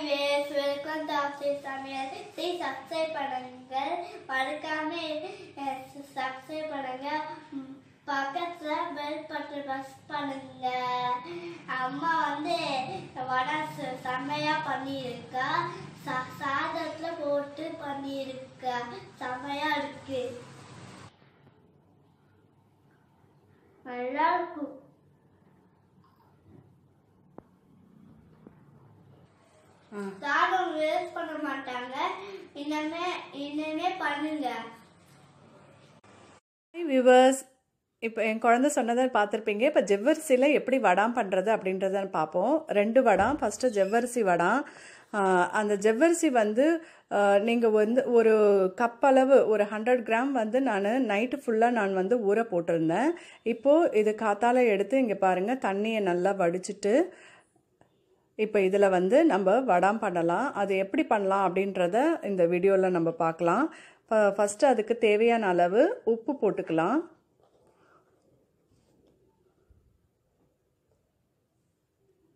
Welcome doctor சமையல் சரி subscribe பண்ணுங்கள். மறக்காம சப்ஸ்கிரைப் பண்ணுங்க. பக்கத்தில் பக்கத்துல பெல் பட்டு ப்ரெஸ் பண்ணுங்க. அம்மா வந்து வடை செம்மையாக செம்மையா பண்ணியிருக்கா. சா- சாதத்துல போட்டு பண்ணியிருக்கா. செம்மையா இருக்கு. நல்லா இருக்கும். சாதம் வேஸ்ட் பண்ண மாட்டாங்க. இன்னமே இன்னமே பண்ணுங்க. வியூவர்ஸ் இப்போ என் குழந்தை சொன்னதை பார்த்துருப்பீங்க. இப்போ ஜவ்வரிசியில் எப்படி வடாம் பண்ணுறது அப்படின்றத பார்ப்போம். ரெண்டு வடாம் ஃபஸ்ட்டு ஜவ்வரிசி வடாம். அந்த ஜவ்வரிசி வந்து நீங்கள் வந்து ஒரு கப் அளவு ஒரு ஹண்ட்ரட் கிராம் வந்து நான் நைட்டு ஃபுல்லாக நான் வந்து ஊற போட்டிருந்தேன். இப்போது இது காத்தால எடுத்து இங்கே பாருங்கள் தண்ணியை நல்லா வடிச்சிட்டு இப்போ இதில் வந்து நம்ம வடாம் பண்ணலாம். அது எப்படி பண்ணலாம் அப்படின்றத இந்த வீடியோவில் நம்ம பார்க்கலாம். ஃபஸ்ட்டு அதுக்கு தேவையான அளவு உப்பு போட்டுக்கலாம்.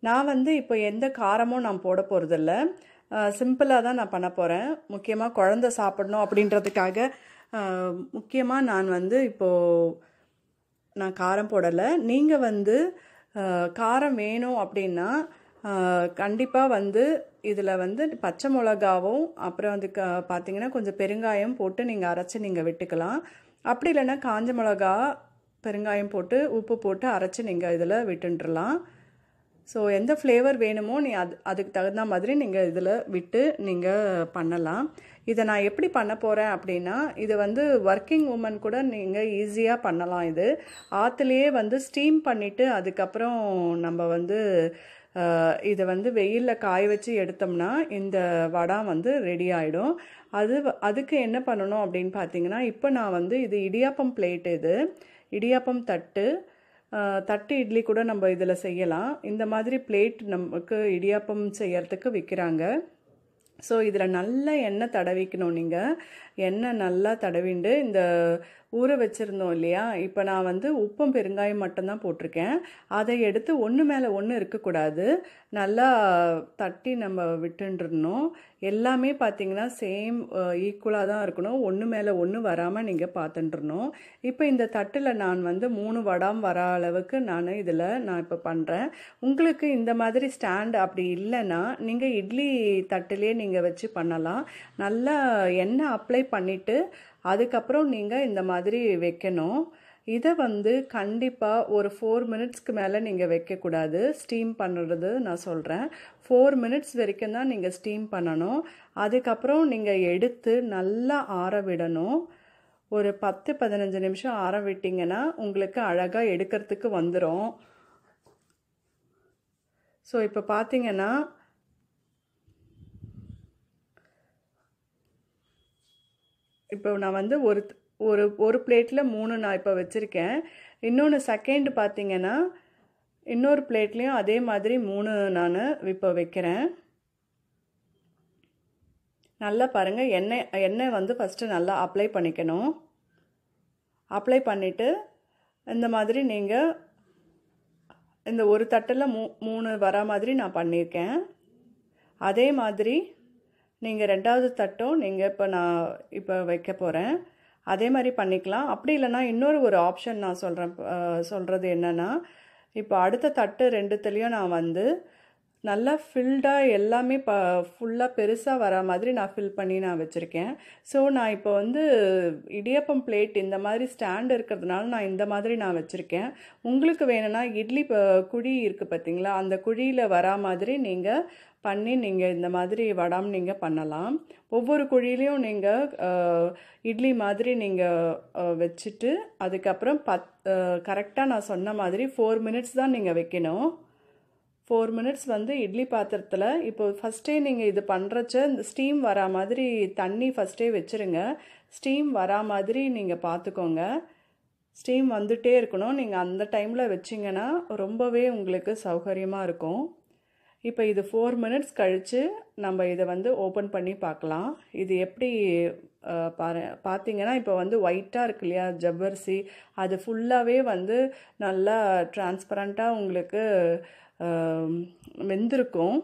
நான் வந்து இப்போ எந்த காரமும் நான் போட போகிறதில்ல சிம்பிளாக தான் நான் பண்ண போகிறேன் முக்கியமாக குழந்த சாப்பிடணும் அப்படின்றதுக்காக முக்கியமாக நான் வந்து இப்போது நான் காரம் போடலை. நீங்கள் வந்து காரம் வேணும் அப்படின்னா கண்டிப்பாக வந்து இதில் வந்து பச்சை மிளகாவும் அப்புறம் வந்து க பார்த்தீங்கன்னா கொஞ்சம் பெருங்காயம் போட்டு நீங்கள் அரைச்சி நீங்கள் விட்டுக்கலாம். அப்படி இல்லைன்னா காஞ்ச மிளகா பெருங்காயம் போட்டு உப்பு போட்டு அரைச்சி நீங்கள் இதில் விட்டுன்றலாம். ஸோ எந்த ஃப்ளேவர் வேணுமோ நீ அது அதுக்கு தகுந்த மாதிரி நீங்கள் இதில் விட்டு நீங்கள் பண்ணலாம். இதை நான் எப்படி பண்ண போகிறேன் அப்படின்னா இது வந்து ஒர்க்கிங் உமன் கூட நீங்கள் ஈஸியாக பண்ணலாம் இது. ஆற்றுலேயே வந்து ஸ்டீம் பண்ணிவிட்டு அதுக்கப்புறம் நம்ம வந்து இதை வந்து வெயிலில் காய வச்சு எடுத்தோம்னா இந்த வடா வந்து ரெடி ஆகிடும் அது வ- அதுக்கு என்ன பண்ணணும் அப்படின்னு பார்த்தீங்கன்னா இப்போ நான் வந்து இது இடியாப்பம் பிளேட் இது இடியாப்பம் தட்டு தட்டு இட்லி கூட நம்ம இதில் செய்யலாம். இந்த மாதிரி பிளேட் நமக்கு இடியாப்பம் செய்யறதுக்கு விற்கிறாங்க ஸோ இதில் நல்ல எண்ணெய் தடவிக்கணும் நீங்கள் எண்ணெய் நல்லா தடவிண்டு இந்த ஊற வச்சுருந்தோம் இல்லையா? இப்போ நான் வந்து உப்பும் பெருங்காயம் மட்டும்தான் போட்டிருக்கேன். அதை எடுத்து ஒன்று மேலே ஒன்று இருக்கக்கூடாது. நல்லா தட்டி நம்ம விட்டுருணும் எல்லாமே பார்த்தீங்கன்னா சேம் ஈக்குவலாக தான் இருக்கணும். ஒன்று மேலே ஒன்று வராமல் நீங்கள் பார்த்துட்டுருணும் இப்போ இந்த தட்டில் நான் வந்து மூணு வடாம் வர அளவுக்கு நான் இதில் நான் இப்போ பண்ணுறேன் உங்களுக்கு இந்த மாதிரி ஸ்டாண்ட் அப்படி இல்லைன்னா நீங்கள் இட்லி தட்டிலே நீங்கள் வச்சு பண்ணலாம். நல்லா எண்ணெய் அப்ளை பண்ணிவிட்டு அதுக்கப்புறம் நீங்கள் இந்த மாதிரி வைக்கணும். இதை வந்து கண்டிப்பாக ஒரு ஃபோர் மினிட்ஸ்க்கு மேலே நீங்கள் வைக்கக்கூடாது. ஸ்டீம் பண்ணுறது நான் சொல்கிறேன் ஃபோர் மினிட்ஸ் வரைக்கும் தான் நீங்கள் ஸ்டீம் பண்ணணும். அதுக்கப்புறம் நீங்கள் எடுத்து நல்லா ஆற விடணும். ஒரு பத்து பதினஞ்சு நிமிஷம் ஆற விட்டிங்கன்னா உங்களுக்கு அழகாக எடுக்கிறதுக்கு வந்துடும் ஸோ இப்போ பார்த்தீங்கன்னா இப்போ நான் வந்து ஒரு ஒரு ஒரு பிளேட்டில் மூணு நான் இப்போ வச்சுருக்கேன். இன்னொன்று செகண்ட் பார்த்தீங்கன்னா இன்னொரு பிளேட்லேயும் அதே மாதிரி மூணு நான் இப்போ வைக்கிறேன். நல்லா பாருங்கள் எண்ணெய் எண்ணெய் வந்து ஃபஸ்ட்டு நல்லா அப்ளை பண்ணிக்கணும். அப்ளை பண்ணிவிட்டு இந்த மாதிரி நீங்கள் இந்த ஒரு தட்டில் மூ மூணு வர மாதிரி நான் பண்ணியிருக்கேன் அதே மாதிரி நீங்கள் ரெண்டாவது தட்டும் நீங்கள் இப்போ நான் இப்போ வைக்க போகிறேன் அதே மாதிரி பண்ணிக்கலாம். அப்படி இல்லைன்னா இன்னொரு ஒரு ஆப்ஷன் நான் சொல்கிறேன் சொல்கிறது என்னென்னா இப்போ அடுத்த தட்டு ரெண்டுத்துலேயும் நான் வந்து நல்லா ஃபில்டாக எல்லாமே ப ஃபுல்லாக பெருசாக வர மாதிரி நான் ஃபில் பண்ணி நான் வச்சுருக்கேன். ஸோ நான் இப்போ வந்து இடியப்பம் பிளேட் இந்த மாதிரி ஸ்டாண்ட் இருக்கிறதுனால நான் இந்த மாதிரி நான் வச்சுருக்கேன். உங்களுக்கு வேணும்னா இட்லி குழி இருக்குது பார்த்தீங்களா அந்த குழியில் வரா மாதிரி நீங்கள் பண்ணி நீங்கள் இந்த மாதிரி வடாம் நீங்கள் பண்ணலாம். ஒவ்வொரு குழியிலையும் நீங்கள் இட்லி மாதிரி நீங்கள் வச்சுட்டு அதுக்கப்புறம் பத் கரெக்டாக நான் சொன்ன மாதிரி ஃபோர் மினிட்ஸ் தான் நீங்கள் வைக்கணும். ஃபோர் மினிட்ஸ் வந்து இட்லி பாத்திரத்தில் இப்போ ஃபஸ்ட்டே நீங்கள் இது பண்ணுறச்ச இந்த ஸ்டீம் வரா மாதிரி தண்ணி ஃபஸ்ட்டே வச்சுருங்க. ஸ்டீம் வரா மாதிரி நீங்கள் பார்த்துக்கோங்க ஸ்டீம் வந்துட்டே இருக்கணும். நீங்கள் அந்த டைமில் வச்சிங்கன்னா ரொம்பவே உங்களுக்கு சௌகரியமாக இருக்கும். இப்போ இது ஃபோர் மினிட்ஸ் கழித்து நம்ம இதை வந்து ஓப்பன் பண்ணி பார்க்கலாம். இது எப்படி பாரு பார்த்தீங்கன்னா இப்போ வந்து ஒயிட்டாக இருக்கு இல்லையா ஜவ்வரிசி. அது ஃபுல்லாகவே வந்து நல்லா டிரான்ஸ்பரண்ட்டாக உங்களுக்கு வெந்திருக்கும்.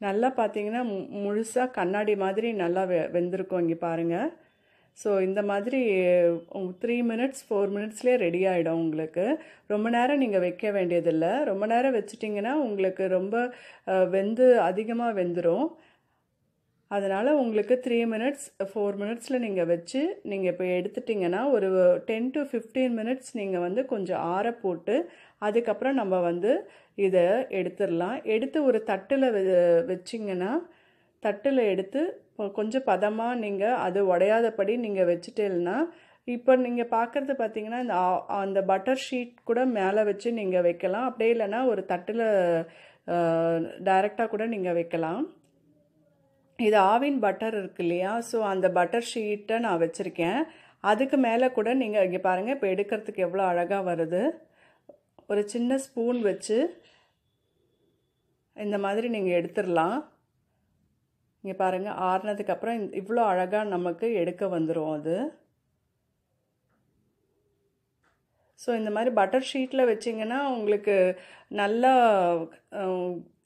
நல்லா பார்த்தீங்கன்னா முழுசாக கண்ணாடி மாதிரி நல்லா வெ வெந்திருக்கும் இங்கே பாருங்கள் ஸோ இந்த மாதிரி த்ரீ மினிட்ஸ் ஃபோர் மினிட்ஸ்லேயே ரெடி ஆகிடும் உங்களுக்கு. ரொம்ப நேரம் நீங்கள் வைக்க வேண்டியதில்லை. ரொம்ப நேரம் வச்சிட்டிங்கன்னா உங்களுக்கு ரொம்ப வெந்து அதிகமாக வெந்துடும் அதனால் உங்களுக்கு த்ரீ மினிட்ஸ் ஃபோர் மினிட்ஸில் நீங்கள் வச்சு நீங்கள் இப்போ எடுத்துட்டிங்கன்னா ஒரு டென் டு ஃபிஃப்டீன் மினிட்ஸ் நீங்கள் வந்து கொஞ்சம் ஆற போட்டு அதுக்கப்புறம் நம்ம வந்து இதை எடுத்துடலாம். எடுத்து ஒரு தட்டில் வச்சிங்கன்னா தட்டில் எடுத்து கொஞ்சம் பதமாக நீங்கள் அது உடையாதபடி நீங்கள் வச்சுட்டேன்னா இப்போ நீங்கள் பார்க்குறது பார்த்தீங்கன்னா இந்த அந்த பட்டர் ஷீட் கூட மேலே வச்சு நீங்கள் வைக்கலாம். அப்படியே இல்லைன்னா ஒரு தட்டில் டைரெக்டாக கூட நீங்கள் வைக்கலாம். இது ஆவின் பட்டர் இருக்கு இல்லையா? ஸோ அந்த பட்டர் ஷீட்டை நான் வச்சுருக்கேன். அதுக்கு மேலே கூட நீங்கள் இங்கே பாருங்கள் இப்போ எடுக்கிறதுக்கு எவ்வளோ அழகாக வருது. ஒரு சின்ன ஸ்பூன் வச்சு இந்த மாதிரி நீங்கள் எடுத்துடலாம். இங்கே பாருங்கள் ஆறுனதுக்கப்புறம் இவ்வளோ அழகாக நமக்கு எடுக்க வந்துடும் அது. ஸோ இந்த மாதிரி பட்டர் ஷீட்டில் வச்சிங்கன்னா உங்களுக்கு நல்லா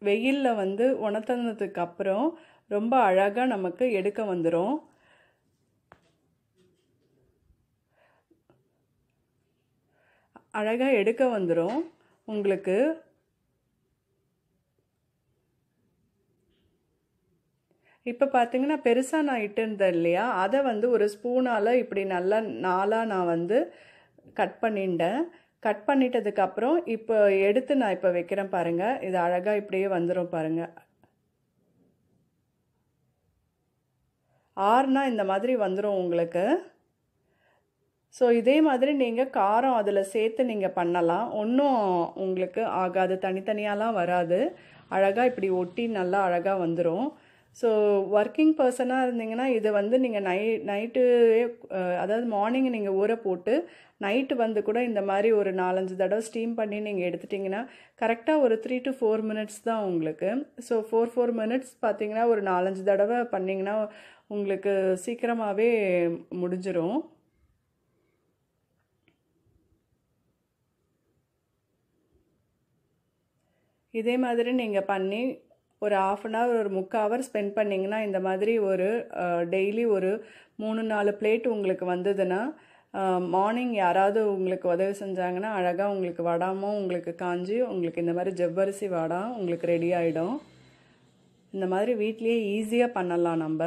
வெயிலில் வந்து உணர்த்தினதுக்கு அப்புறம் ரொம்ப அழகாக நமக்கு எடுக்க வந்துடும் அழகாக எடுக்க வந்துடும் உங்களுக்கு இப்போ பார்த்தீங்கன்னா பெருசாக நான் இட்டிருந்தேன் இல்லையா? அதை வந்து ஒரு ஸ்பூனால் இப்படி நல்லா நாளாக நான் வந்து கட் பண்ணிட்டேன். கட் பண்ணிட்டதுக்கப்புறம் இப்போ எடுத்து நான் இப்போ வைக்கிறேன் பாருங்கள் இது அழகாக இப்படியே வந்துடும் பாருங்கள் ஆறுனா இந்த மாதிரி வந்துடும் உங்களுக்கு. ஸோ இதே மாதிரி நீங்கள் காரம் அதில் சேர்த்து நீங்கள் பண்ணலாம். ஒன்றும் உங்களுக்கு ஆகாது. தனித்தனியாலாம் வராது. அழகாக இப்படி ஒட்டி நல்லா அழகாக வந்துடும் ஸோ ஒர்க்கிங் பர்சனாக இருந்தீங்கன்னா இதை வந்து நீங்கள் நை நைட்டு அதாவது மார்னிங் நீங்கள் ஊற போட்டு நைட்டு வந்து கூட இந்த மாதிரி ஒரு நாலஞ்சு தடவை ஸ்டீம் பண்ணி நீங்கள் எடுத்துட்டிங்கன்னா கரெக்டாக ஒரு த்ரீ டு ஃபோர் மினிட்ஸ் தான் உங்களுக்கு. ஸோ ஃபோர் ஃபோர் மினிட்ஸ் பார்த்தீங்கன்னா ஒரு நாலஞ்சு தடவை பண்ணிங்கன்னா உங்களுக்கு சீக்கிரமாகவே முடிஞ்சிடும் இதே மாதிரி நீங்கள் பண்ணி ஒரு ஆஃப் அன் ஹவர் ஒரு முக்கால் ஹவர் ஸ்பெண்ட் பண்ணிங்கன்னா இந்த மாதிரி ஒரு டெய்லி ஒரு மூணு நாலு பிளேட் உங்களுக்கு வந்ததுன்னா மார்னிங் யாராவது உங்களுக்கு உதவி செஞ்சாங்கன்னா அழகாக உங்களுக்கு வடாமும் உங்களுக்கு காஞ்சி உங்களுக்கு இந்த மாதிரி ஜவ்வரிசி வடா உங்களுக்கு ரெடி ஆகிடும் இந்த மாதிரி வீட்லேயே ஈஸியாக பண்ணலாம் நம்ம.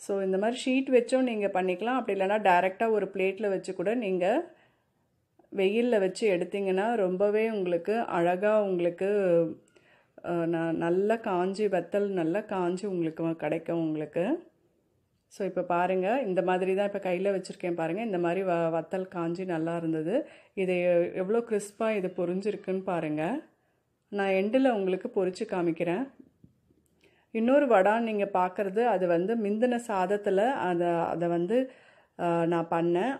ஸோ இந்த மாதிரி ஷீட் வச்சும் நீங்கள் பண்ணிக்கலாம். அப்படி இல்லைன்னா டைரெக்டாக ஒரு பிளேட்டில் வச்சு கூட நீங்கள் வெயிலில் வச்சு எடுத்திங்கன்னா ரொம்பவே உங்களுக்கு அழகாக உங்களுக்கு நான் நல்லா காஞ்சி வத்தல் நல்லா காஞ்சி உங்களுக்கு கிடைக்கும் உங்களுக்கு. ஸோ இப்போ பாருங்கள் இந்த மாதிரி தான் இப்போ கையில் வச்சுருக்கேன் பாருங்கள் இந்த மாதிரி வ வத்தல் காஞ்சி நல்லா இருந்தது. இது எவ்வளோ கிறிஸ்பாக இது பொரிஞ்சிருக்குன்னு பாருங்கள் நான் எண்டில் உங்களுக்கு பொறிச்சு காமிக்கிறேன். இன்னொரு வடான்னு நீங்கள் பார்க்குறது அது வந்து மிந்தின சாதத்தில் அதை அதை வந்து நான் பண்ணேன்.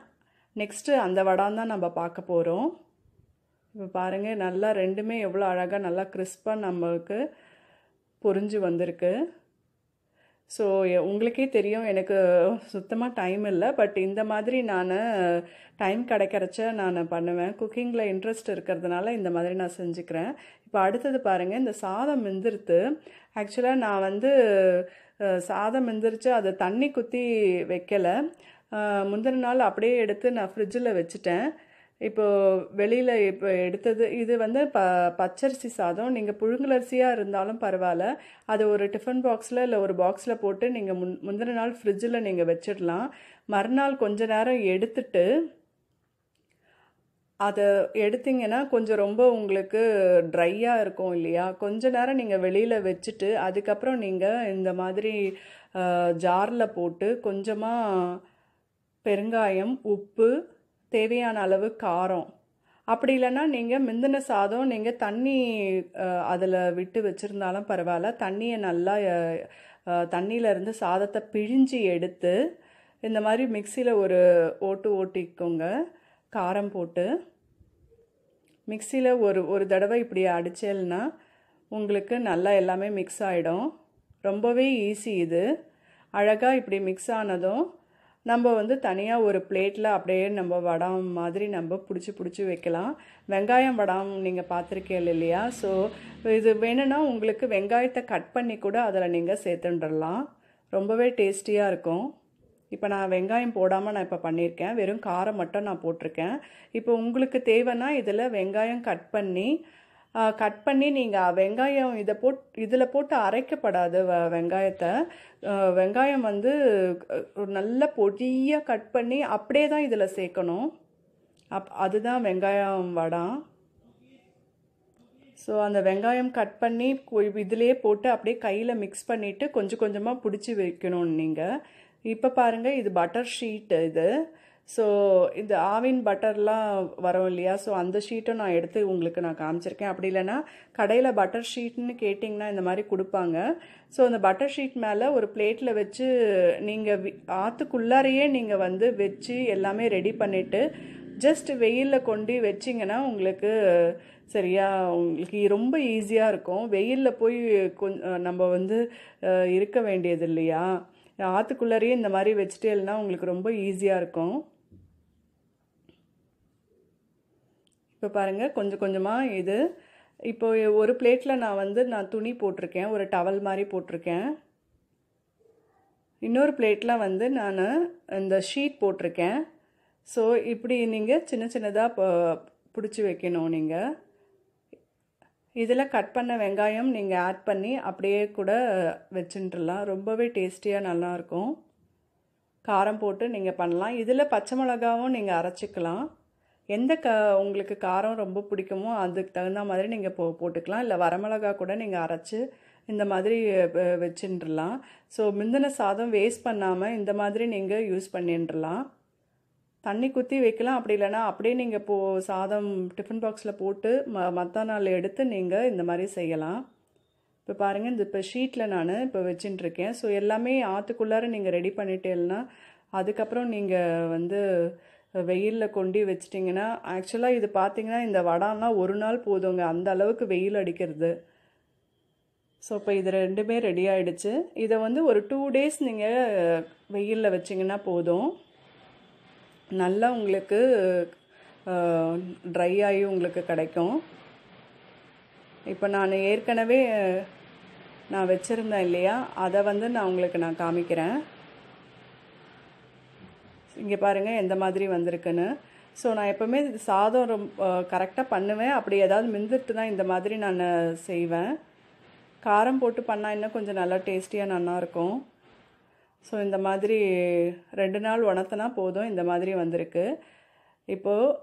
நெக்ஸ்ட்டு அந்த வடான் தான் நம்ம பார்க்க போகிறோம் இப்போ பாருங்கள் நல்லா ரெண்டுமே எவ்வளோ அழகாக நல்லா கிறிஸ்பாக நம்மளுக்கு புரிஞ்சு வந்திருக்கு. ஸோ உங்களுக்கே தெரியும் எனக்கு சுத்தமாக டைம் இல்லை. பட் இந்த மாதிரி நான் டைம் கிடைக்கிறச்ச நான் பண்ணுவேன். குக்கிங்கில் இன்ட்ரெஸ்ட் இருக்கிறதுனால இந்த மாதிரி நான் செஞ்சுக்கிறேன். இப்போ அடுத்தது பாருங்கள் இந்த சாதம் மிந்திருத்து ஆக்சுவலாக நான் வந்து சாதம் மிந்திரிச்சு அதை தண்ணி குத்தி வைக்கலை. முந்தின நாள் அப்படியே எடுத்து நான் ஃப்ரிட்ஜில் வச்சுட்டேன். இப்போது வெளியில் இப்போ எடுத்தது இது வந்து ப பச்சரிசி சாதம். நீங்கள் புழுங்கலரிசியாக இருந்தாலும் பரவாயில்ல. அது ஒரு டிஃபன் பாக்ஸில் இல்லை ஒரு பாக்ஸில் போட்டு நீங்கள் முன் முந்தின நாள் ஃப்ரிட்ஜில் நீங்கள் வச்சிடலாம். மறுநாள் கொஞ்ச நேரம் எடுத்துட்டு அதை எடுத்திங்கன்னா கொஞ்சம் ரொம்ப உங்களுக்கு ட்ரையாக இருக்கும் இல்லையா? கொஞ்ச நேரம் நீங்கள் வெளியில் வச்சுட்டு அதுக்கப்புறம் நீங்கள் இந்த மாதிரி ஜாரில் போட்டு கொஞ்சமாக பெருங்காயம் உப்பு தேவையான அளவு காரம். அப்படி இல்லைன்னா நீங்கள் மிந்தின சாதம் நீங்கள் தண்ணி அதில் விட்டு வச்சுருந்தாலும் பரவாயில்ல. தண்ணியை நல்லா தண்ணியிலேருந்து சாதத்தை பிழிஞ்சு எடுத்து இந்த மாதிரி மிக்சியில் ஒரு ஓட்டு ஓட்டிக்கோங்க. காரம் போட்டு. மிக்சியில் ஒரு ஒரு தடவை இப்படி அடிச்சேல்னா உங்களுக்கு நல்லா எல்லாமே மிக்ஸ் ஆகிடும் ரொம்பவே ஈஸி இது. அழகாக இப்படி மிக்ஸ் ஆனதும் நம்ம வந்து தனியாக ஒரு பிளேட்டில் அப்படியே நம்ம வடம் மாதிரி நம்ம பிடிச்சி பிடிச்சி வைக்கலாம். வெங்காயம் வடம் நீங்கள் பார்த்துருக்கீங்க இல்லையா? ஸோ இது வேணும்னா உங்களுக்கு வெங்காயத்தை கட் பண்ணி கூட அதில் நீங்கள் சேர்த்துண்டுடலாம் ரொம்பவே டேஸ்டியாக இருக்கும். இப்போ நான் வெங்காயம் போடாமல் நான் இப்போ பண்ணியிருக்கேன் வெறும் காரம் மட்டும் நான் போட்டிருக்கேன். இப்போ உங்களுக்கு தேவைன்னா இதில் வெங்காயம் கட் பண்ணி கட் பண்ணி நீங்கள் வெங்காயம் இதை போட் இதில் போட்டு அரைக்கப்படாது வ வெங்காயத்தை. வெங்காயம் வந்து நல்ல பொடியாக கட் பண்ணி அப்படியே தான் இதில் சேர்க்கணும். அப் அதுதான் வெங்காயம் வடம் ஸோ அந்த வெங்காயம் கட் பண்ணி இதிலே போட்டு அப்படியே கையில் மிக்ஸ் பண்ணிவிட்டு கொஞ்சம் கொஞ்சமாக பிடிச்சி வைக்கணும் நீங்கள் இப்போ பாருங்கள் இது பட்டர் ஷீட் இது. ஸோ இந்த ஆவின் பட்டர்லாம் வரும் இல்லையா? ஸோ அந்த ஷீட்டை நான் எடுத்து உங்களுக்கு நான் காமிச்சிருக்கேன். அப்படி இல்லைன்னா கடையில் பட்டர் ஷீட்னு கேட்டிங்கன்னா இந்த மாதிரி கொடுப்பாங்க. ஸோ அந்த பட்டர் ஷீட் மேலே ஒரு பிளேட்டில் வச்சு நீங்கள் ஆற்றுக்குள்ளாரையே நீங்கள் வந்து வச்சு எல்லாமே ரெடி பண்ணிவிட்டு ஜஸ்ட் வெயிலில் கொண்டு வச்சிங்கன்னா உங்களுக்கு சரியா உங்களுக்கு ரொம்ப ஈஸியாக இருக்கும். வெயிலில் போய் கொஞ்சம் நம்ம வந்து இருக்க வேண்டியது இல்லையா? ஆற்றுக்குள்ளாரையே இந்த மாதிரி வெஜிடேல்னால் உங்களுக்கு ரொம்ப ஈஸியாக இருக்கும். இப்போ பாருங்கள் கொஞ்சம் கொஞ்சமாக இது. இப்போ ஒரு பிளேட்டில் நான் வந்து நான் துணி போட்டிருக்கேன் ஒரு டவல் மாதிரி போட்டிருக்கேன். இன்னொரு பிளேட்டில் வந்து நான் இந்த ஷீட் போட்டிருக்கேன். ஸோ இப்படி நீங்கள் சின்ன சின்னதாக பிடிச்சி வைக்கணும் நீங்கள் இதில் கட் பண்ண வெங்காயம் நீங்கள் ஆட் பண்ணி அப்படியே கூட வச்சுட்டுலாம் ரொம்பவே டேஸ்டியாக நல்லாயிருக்கும். காரம் போட்டு நீங்கள் பண்ணலாம். இதில் பச்சை மிளகாவும் நீங்கள் அரைச்சிக்கலாம். எந்த க உங்களுக்கு காரம் ரொம்ப பிடிக்குமோ அதுக்கு தகுந்த மாதிரி நீங்கள் போ போட்டுக்கலாம். இல்லை வரமிளகா கூட நீங்கள் அரைச்சி இந்த மாதிரி வச்சுட்டுலாம் ஸோ முந்தின சாதம் வேஸ்ட் பண்ணாமல் இந்த மாதிரி நீங்கள் யூஸ் பண்ணிட்டுலாம் தண்ணி குத்தி வைக்கலாம். அப்படி இல்லைனா அப்படியே நீங்கள் போ சாதம் டிஃபன் பாக்ஸில் போட்டு ம மற்ற நாள் எடுத்து நீங்கள் இந்த மாதிரி செய்யலாம். இப்போ பாருங்கள் இந்த இப்போ ஷீட்டில் நான் இப்போ வச்சுட்டுருக்கேன் ஸோ எல்லாமே ஆற்றுக்குள்ளார நீங்கள் ரெடி பண்ணிட்டேன்னா அதுக்கப்புறம் நீங்கள் வந்து வெயிலில் கொண்டு வச்சிட்டிங்கன்னா ஆக்சுவலாக இது பார்த்தீங்கன்னா இந்த வடம்லாம் ஒரு நாள் போதுங்க. அந்த அளவுக்கு வெயில் அடிக்கிறது. ஸோ இப்போ இது ரெண்டுமே ரெடி ஆகிடுச்சு இதை வந்து ஒரு டூ டேஸ் நீங்கள் வெயிலில் வச்சிங்கன்னா போதும். நல்லா உங்களுக்கு ட்ரை ஆகி உங்களுக்கு கிடைக்கும். இப்போ நான் ஏற்கனவே நான் வச்சுருந்தேன் இல்லையா? அதை வந்து நான் உங்களுக்கு நான் காமிக்கிறேன். இங்கே பாருங்கள் எந்த மாதிரி வந்திருக்குன்னு. ஸோ நான் எப்போவுமே சாதம் ரொம்ப கரெக்டாக பண்ணுவேன். அப்படி ஏதாவது மிந்துட்டு தான் இந்த மாதிரி நான் செய்வேன். காரம் போட்டு பண்ணால் இன்னும் கொஞ்சம் நல்லா டேஸ்டியாக நல்லாயிருக்கும். ஸோ இந்த மாதிரி ரெண்டு நாள் உணர்த்தினா போதும் இந்த மாதிரி வந்திருக்கு. இப்போது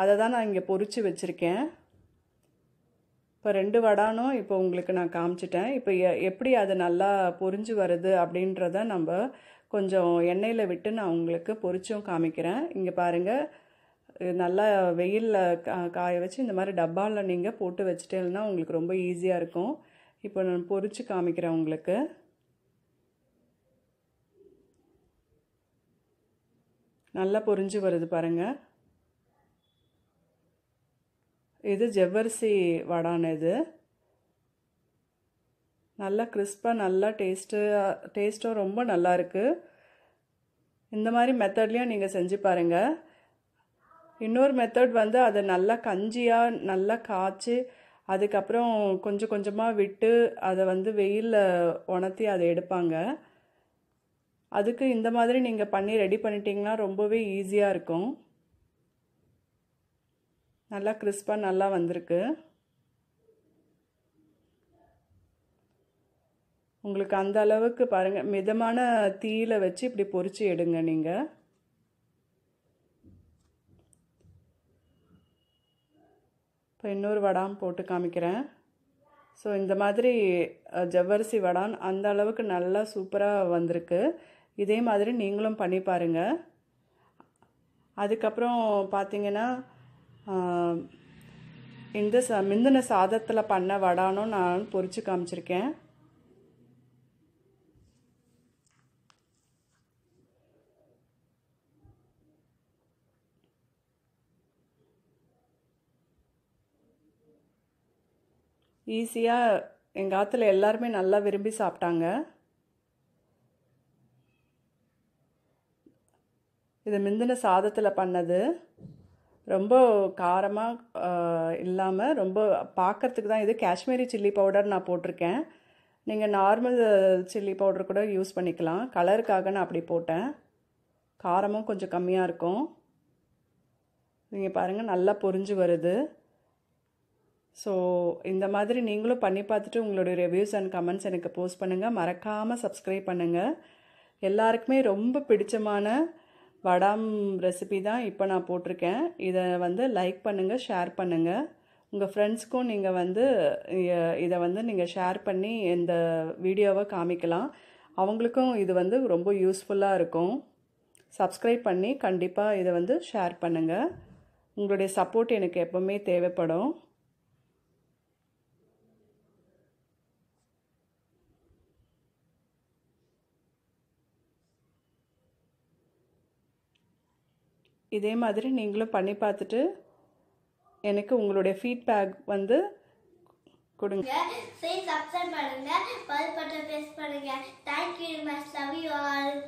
அதை தான் நான் இங்கே பொறிச்சு வச்சுருக்கேன். இப்போ ரெண்டு வடானும் இப்போ உங்களுக்கு நான் காமிச்சிட்டேன். இப்போ எப்படி அது நல்லா பொரிஞ்சு வருது அப்படின்றத நம்ம கொஞ்சம் எண்ணெயில் விட்டு நான் உங்களுக்கு பொரிச்சும் காமிக்கிறேன். இங்கே பாருங்கள் நல்லா வெயிலில் கா காய வச்சு இந்த மாதிரி டப்பாவில் நீங்கள் போட்டு வச்சுட்டேன்னா உங்களுக்கு ரொம்ப ஈஸியாக இருக்கும். இப்போ நான் பொரிச்சு காமிக்கிறேன் உங்களுக்கு. நல்லா பொரிஞ்சு வருது பாருங்கள் இது ஜவ்வரிசி வடான இது. நல்லா கிறிஸ்பாக நல்லா டேஸ்ட்டு டேஸ்ட்டும் ரொம்ப நல்லா இருக்குது இந்த மாதிரி மெத்தட்லேயும் நீங்கள் செஞ்சு பாருங்கள் இன்னொரு மெத்தட் வந்து அதை நல்லா கஞ்சியாக நல்லா காய்ச்சி அதுக்கப்புறம் கொஞ்சம் கொஞ்சமாக விட்டு அதை வந்து வெயிலில் உணர்த்தி அதை எடுப்பாங்க. அதுக்கு இந்த மாதிரி நீங்கள் பண்ணி ரெடி பண்ணிட்டீங்கன்னா ரொம்பவே ஈஸியாக இருக்கும். நல்லா கிறிஸ்பாக நல்லா வந்திருக்கு. உங்களுக்கு அந்த அளவுக்கு பாருங்கள் மிதமான தீயில் வச்சு இப்படி பொறிச்சு எடுங்க நீங்கள் இப்போ இன்னொரு வடாம் போட்டு காமிக்கிறேன். ஸோ இந்த மாதிரி ஜவ்வரிசி வடான் அந்த அளவுக்கு நல்லா சூப்பராக வந்திருக்கு. இதே மாதிரி நீங்களும் பண்ணி பாருங்கள் அதுக்கப்புறம் பார்த்தீங்கன்னா இந்த ச மிந்தின சாதத்தில் பண்ண வடானும் நான் பொறிச்சு காமிச்சிருக்கேன். ஈஸியாக எங்கள் ஆற்றுல எல்லாருமே நல்லா விரும்பி சாப்பிட்டாங்க. இது மிந்தின சாதத்தில் பண்ணது. ரொம்ப காரமாக இல்லாமல் ரொம்ப பார்க்கறதுக்கு தான் இது. காஷ்மீரி சில்லி பவுடர் நான் போட்டிருக்கேன். நீங்கள் நார்மல் சில்லி பவுடர் கூட யூஸ் பண்ணிக்கலாம். கலருக்காக நான் அப்படி போட்டேன். காரமும் கொஞ்சம் கம்மியாக இருக்கும். நீங்கள் பாருங்கள் நல்லா பொரிஞ்சு வருது. ஸோ இந்த மாதிரி நீங்களும் பண்ணி பார்த்துட்டு உங்களுடைய ரிவ்யூஸ் அண்ட் கமெண்ட்ஸ் எனக்கு போஸ்ட் பண்ணுங்கள் மறக்காமல் சப்ஸ்கிரைப் பண்ணுங்கள் எல்லாருக்குமே ரொம்ப பிடிச்சமான வடாம் ரெசிபி தான் இப்போ நான் போட்டிருக்கேன். இதை வந்து லைக் பண்ணுங்கள் ஷேர் பண்ணுங்கள் உங்கள் ஃப்ரெண்ட்ஸ்க்கும் நீங்கள் வந்து இதை வந்து நீங்கள் ஷேர் பண்ணி இந்த வீடியோவை காமிக்கலாம். அவங்களுக்கும் இது வந்து ரொம்ப யூஸ்ஃபுல்லாக இருக்கும். சப்ஸ்கிரைப் பண்ணி கண்டிப்பாக இதை வந்து ஷேர் பண்ணுங்கள் உங்களுடைய சப்போர்ட் எனக்கு எப்போவுமே தேவைப்படும். இதே மாதிரி நீங்களும் பண்ணி பார்த்துட்டு எனக்கு உங்களுடைய ஃபீட்பேக் வந்து கொடுங்க. சரி சப்ஸ்கிரைப் பண்ணுங்க பல் பட்டன் ப்ரெஸ் பண்ணுங்க. Thank you much love you all